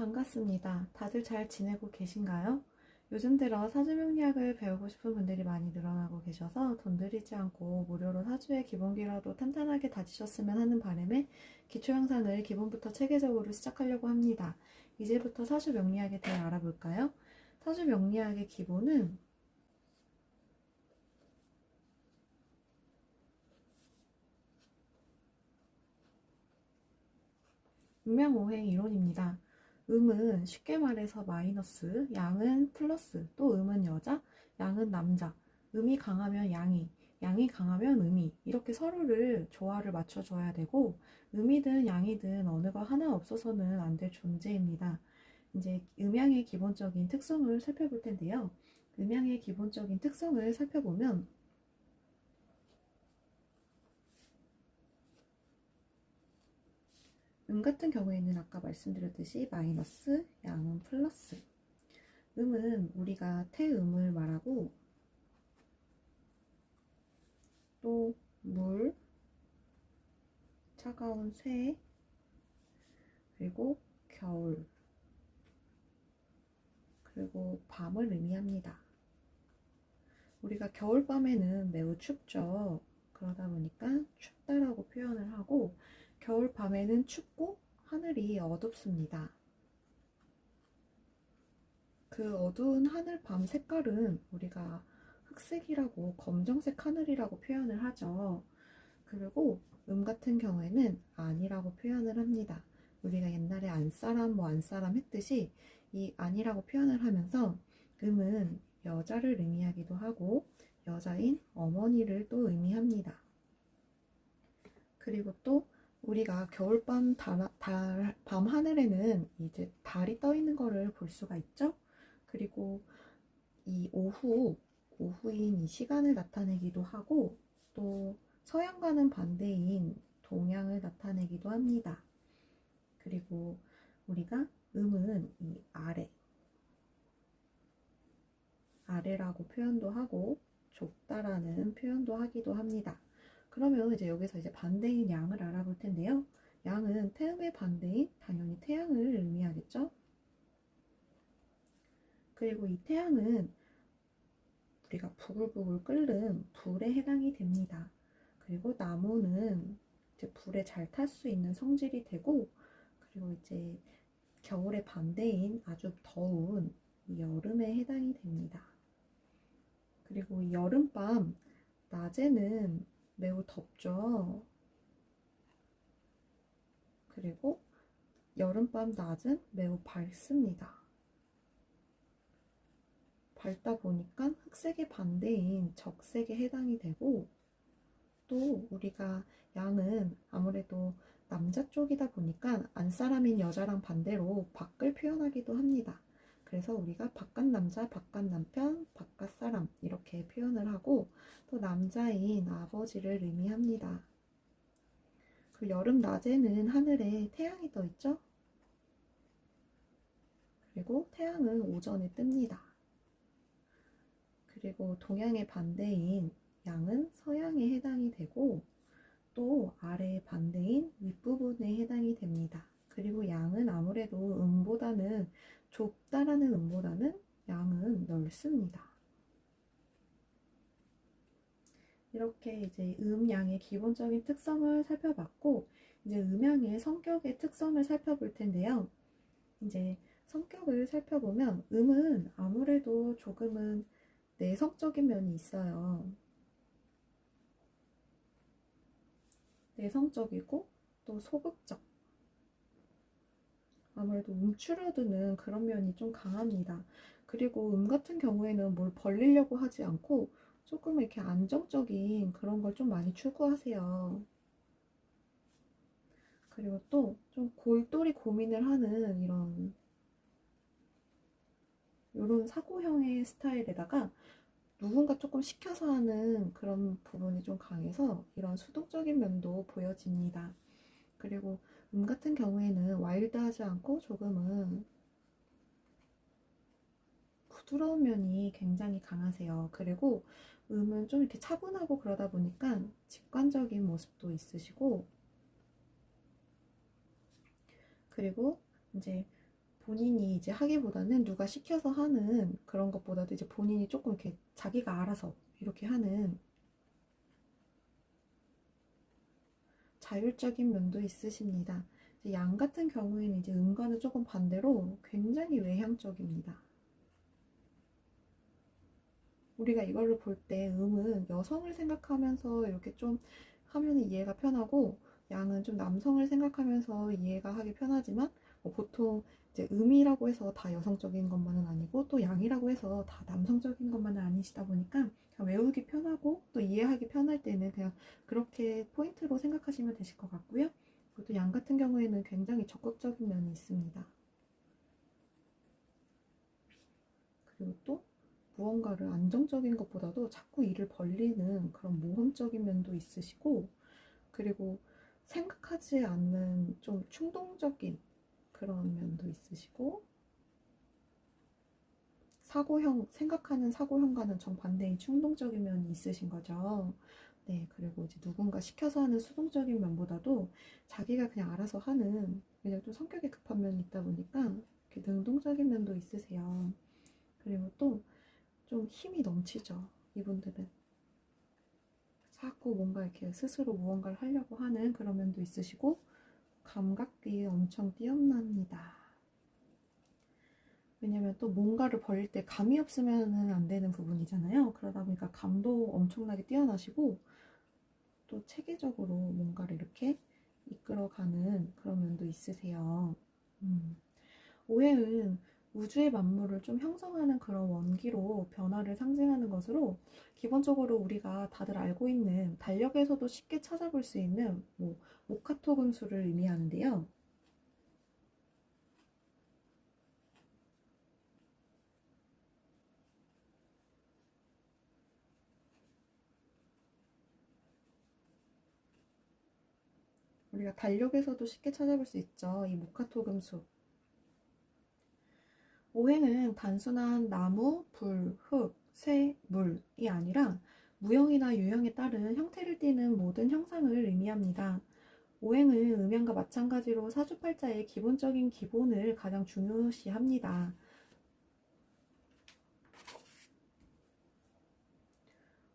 반갑습니다. 다들 잘 지내고 계신가요? 요즘 들어 사주 명리학을 배우고 싶은 분들이 많이 늘어나고 계셔서 돈 들이지 않고 무료로 사주의 기본기라도 탄탄하게 다지셨으면 하는 바람에 기초 영상을 기본부터 체계적으로 시작하려고 합니다. 이제부터 사주 명리학에 대해 알아볼까요? 사주 명리학의 기본은 음양오행 이론입니다. 음은 쉽게 말해서 마이너스, 양은 플러스, 또 음은 여자, 양은 남자. 음이 강하면 양이, 양이 강하면 음이 이렇게 서로를 조화를 맞춰줘야 되고 음이든 양이든 어느 거 하나 없어서는 안 될 존재입니다. 이제 음양의 기본적인 특성을 살펴볼 텐데요. 음양의 기본적인 특성을 살펴보면 음 같은 경우에는 아까 말씀드렸듯이 마이너스, 양은 플러스. 음은 우리가 태음을 말하고 또 물, 차가운 쇠, 그리고 겨울, 그리고 밤을 의미합니다. 우리가 겨울밤에는 매우 춥죠. 그러다 보니까 춥다라고 표현을 하고 겨울 밤에는 춥고 하늘이 어둡습니다. 그 어두운 하늘 밤 색깔은 우리가 흑색이라고 검정색 하늘이라고 표현을 하죠. 그리고 음 같은 경우에는 아니라고 표현을 합니다. 우리가 옛날에 안사람 뭐 안사람 했듯이 이 아니라고 표현을 하면서 음은 여자를 의미하기도 하고 여자인 어머니를 또 의미합니다. 그리고 또 우리가 겨울밤 달, 달, 밤 하늘에는 이제 달이 떠 있는 거를 볼 수가 있죠. 그리고 이 오후, 오후인 이 시간을 나타내기도 하고 또 서양과는 반대인 동양을 나타내기도 합니다. 그리고 우리가 음은 이 아래, 아래라고 표현도 하고 좁다라는 표현도 하기도 합니다. 그러면 이제 여기서 이제 반대인 양을 알아볼 텐데요. 양은 태음의 반대인 당연히 태양을 의미하겠죠. 그리고 이 태양은 우리가 부글부글 끓는 불에 해당이 됩니다. 그리고 나무는 이제 불에 잘 탈 수 있는 성질이 되고 그리고 이제 겨울의 반대인 아주 더운 여름에 해당이 됩니다. 그리고 이 여름밤 낮에는 매우 덥죠. 그리고 여름밤 낮은 매우 밝습니다. 밝다 보니까 흑색의 반대인 적색에 해당이 되고 또 우리가 양은 아무래도 남자 쪽이다 보니까 안사람인 여자랑 반대로 밖을 표현하기도 합니다. 그래서 우리가 바깥 남자, 바깥 남편, 바깥 사람 이렇게 표현을 하고 또 남자인 아버지를 의미합니다. 그 여름 낮에는 하늘에 태양이 떠 있죠? 그리고 태양은 오전에 뜹니다. 그리고 동양의 반대인 양은 서양에 해당이 되고 또 아래의 반대인 윗부분에 해당이 됩니다. 그리고 양은 아무래도 음보다는 좁다라는 음보다는 양은 넓습니다. 이렇게 이제 음양의 기본적인 특성을 살펴봤고 이제 음양의 성격의 특성을 살펴볼 텐데요. 이제 성격을 살펴보면 음은 아무래도 조금은 내성적인 면이 있어요. 내성적이고 또 소극적. 아무래도 움츠러드는 그런 면이 좀 강합니다. 그리고 음 같은 경우에는 뭘 벌리려고 하지 않고 조금 이렇게 안정적인 그런 걸 좀 많이 추구하세요. 그리고 또 좀 골똘히 고민을 하는 이런 이런 사고형의 스타일에다가 누군가 조금 시켜서 하는 그런 부분이 좀 강해서 이런 수동적인 면도 보여집니다. 그리고 음 같은 경우에는 와일드하지 않고 조금은 부드러운 면이 굉장히 강하세요. 그리고 음은 좀 이렇게 차분하고 그러다 보니까 직관적인 모습도 있으시고 그리고 이제 본인이 이제 하기보다는 누가 시켜서 하는 그런 것보다도 이제 본인이 조금 이렇게 자기가 알아서 이렇게 하는 자율적인 면도 있으십니다. 양 같은 경우에는 이제 음과는 조금 반대로 굉장히 외향적입니다. 우리가 이걸로 볼 때 음은 여성을 생각하면서 이렇게 좀 하면 이해가 편하고 양은 좀 남성을 생각하면서 이해가 하기 편하지만 뭐 보통 이제 음이라고 해서 다 여성적인 것만은 아니고 또 양이라고 해서 다 남성적인 것만은 아니시다 보니까 외우기 편하고 또 이해하기 편할 때는 그냥 그렇게 포인트로 생각하시면 되실 것 같고요. 그리고 또양 같은 경우에는 굉장히 적극적인 면이 있습니다. 그리고 또 무언가를 안정적인 것보다도 자꾸 일을 벌리는 그런 모험적인 면도 있으시고 그리고 생각하지 않는 좀 충동적인 그런 면도 있으시고 사고형 생각하는 사고형과는 정반대인 충동적인 면이 있으신 거죠. 네, 그리고 이제 누군가 시켜서 하는 수동적인 면보다도 자기가 그냥 알아서 하는 그냥 좀 성격이 급한 면이 있다 보니까 이렇게 능동적인 면도 있으세요. 그리고 또 좀 힘이 넘치죠. 이분들은 자꾸 뭔가 이렇게 스스로 무언가를 하려고 하는 그런 면도 있으시고 감각이 엄청 뛰어납니다. 왜냐면 또 뭔가를 벌릴 때 감이 없으면 안 되는 부분이잖아요. 그러다 보니까 감도 엄청나게 뛰어나시고 또 체계적으로 뭔가를 이렇게 이끌어가는 그런 면도 있으세요. 음. 오해은 우주의 만물을 좀 형성하는 그런 원기로 변화를 상징하는 것으로 기본적으로 우리가 다들 알고 있는 달력에서도 쉽게 찾아볼 수 있는 뭐 모카토 금수를 의미하는데요. 우리가 달력에서도 쉽게 찾아볼 수 있죠. 이 모카토 금수. 오행은 단순한 나무, 불, 흙, 새, 물이 아니라 무형이나 유형에 따른 형태를 띠는 모든 형상을 의미합니다. 오행은 음양과 마찬가지로 사주팔자의 기본적인 기본을 가장 중요시합니다.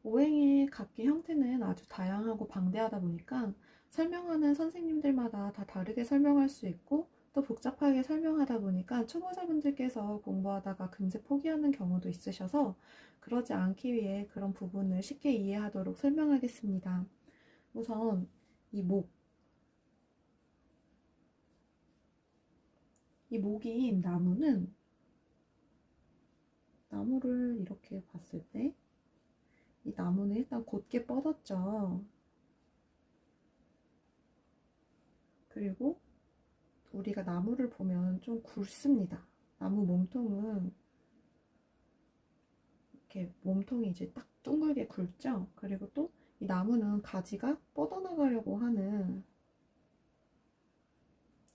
오행의 각기 형태는 아주 다양하고 방대하다 보니까 설명하는 선생님들마다 다 다르게 설명할 수 있고 또 복잡하게 설명하다 보니까 초보자분들께서 공부하다가 금세 포기하는 경우도 있으셔서 그러지 않기 위해 그런 부분을 쉽게 이해하도록 설명하겠습니다. 우선 이 목. 이 목인 나무는 나무를 이렇게 봤을 때 이 나무는 일단 곧게 뻗었죠. 그리고 우리가 나무를 보면 좀 굵습니다. 나무 몸통은 이렇게 몸통이 이제 딱 둥글게 굵죠. 그리고 또 이 나무는 가지가 뻗어나가려고 하는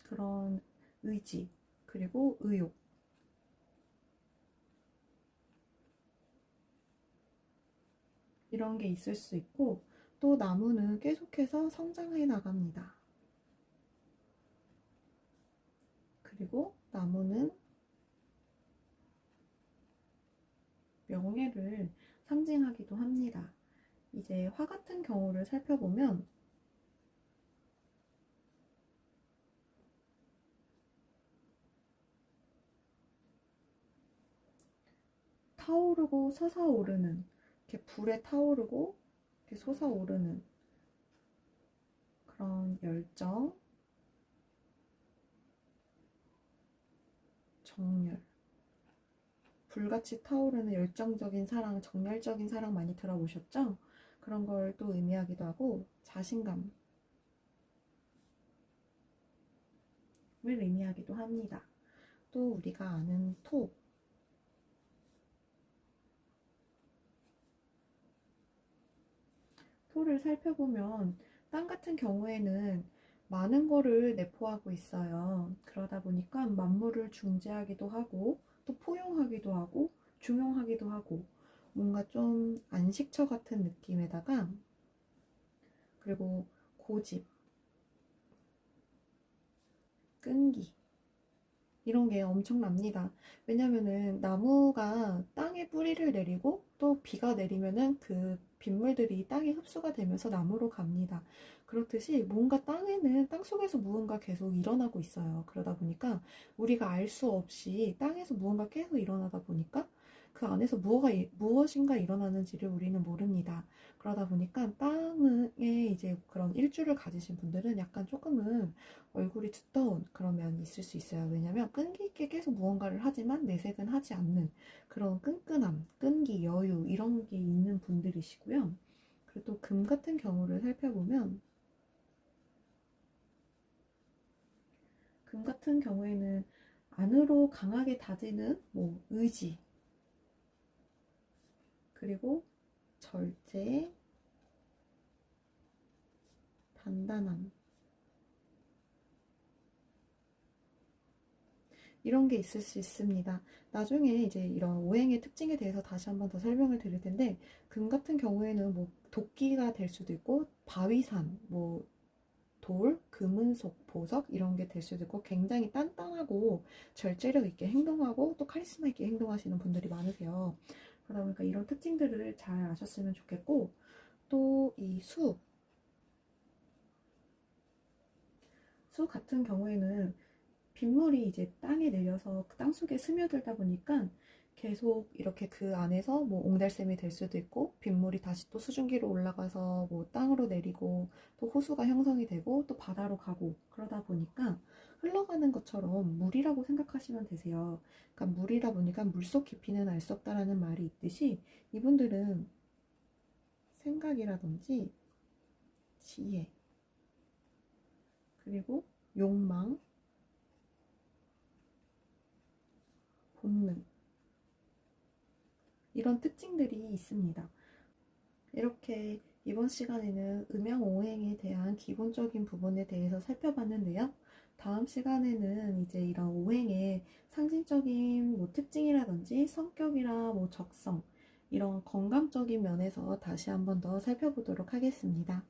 그런 의지 그리고 의욕 이런 게 있을 수 있고 또 나무는 계속해서 성장해 나갑니다. 그리고 나무는 명예를 상징하기도 합니다. 이제 화 같은 경우를 살펴보면 타오르고 솟아오르는 이렇게 불에 타오르고 이렇게 솟아오르는 그런 열정 정열. 불같이 타오르는 열정적인 사랑, 정열적인 사랑 많이 들어보셨죠? 그런 걸 또 의미하기도 하고, 자신감을 의미하기도 합니다. 또 우리가 아는 토. 토를 살펴보면, 땅 같은 경우에는 많은 거를 내포하고 있어요. 그러다 보니까 만물을 중재하기도 하고 또 포용하기도 하고 중용하기도 하고 뭔가 좀 안식처 같은 느낌에다가 그리고 고집, 끈기 이런 게 엄청납니다. 왜냐면은 나무가 땅에 뿌리를 내리고 또 비가 내리면은 그 빗물들이 땅에 흡수가 되면서 나무로 갑니다. 그렇듯이 뭔가 땅에는 땅 속에서 무언가 계속 일어나고 있어요. 그러다 보니까 우리가 알 수 없이 땅에서 무언가 계속 일어나다 보니까 그 안에서 무엇가, 무엇인가 일어나는지를 우리는 모릅니다. 그러다 보니까 땅에 이제 그런 일주를 가지신 분들은 약간 조금은 얼굴이 두터운 그런 면이 있을 수 있어요. 왜냐면 끈기 있게 계속 무언가를 하지만 내색은 하지 않는 그런 끈끈함, 끈기, 여유 이런 게 있는 분들이시고요. 그리고 또 금 같은 경우를 살펴보면 금 같은 경우에는 안으로 강하게 다지는 뭐 의지 그리고 절제, 단단함 이런 게 있을 수 있습니다. 나중에 이제 이런 오행의 특징에 대해서 다시 한번 더 설명을 드릴 텐데 금 같은 경우에는 뭐 도끼가 될 수도 있고 바위산, 뭐 돌, 금은속, 보석 이런 게 될 수도 있고 굉장히 단단하고 절제력 있게 행동하고 또 카리스마 있게 행동하시는 분들이 많으세요. 그러다 보니까 이런 특징들을 잘 아셨으면 좋겠고 또 이 수, 수 같은 경우에는 빗물이 이제 땅에 내려서 그땅 속에 스며들다 보니까 계속 이렇게 그 안에서 뭐 옹달샘이 될 수도 있고 빗물이 다시 또 수증기로 올라가서 뭐 땅으로 내리고 또 호수가 형성이 되고 또 바다로 가고 그러다 보니까 흘러가는 것처럼 물이라고 생각하시면 되세요. 그러니까 물이다 보니까 물속 깊이는 알 수 없다라는 말이 있듯이 이분들은 생각이라든지 지혜 그리고 욕망 본능 이런 특징들이 있습니다. 이렇게 이번 시간에는 음양오행에 대한 기본적인 부분에 대해서 살펴봤는데요. 다음 시간에는 이제 이런 오행의 상징적인 뭐 특징이라든지 성격이나 뭐 적성 이런 건강적인 면에서 다시 한번 더 살펴보도록 하겠습니다.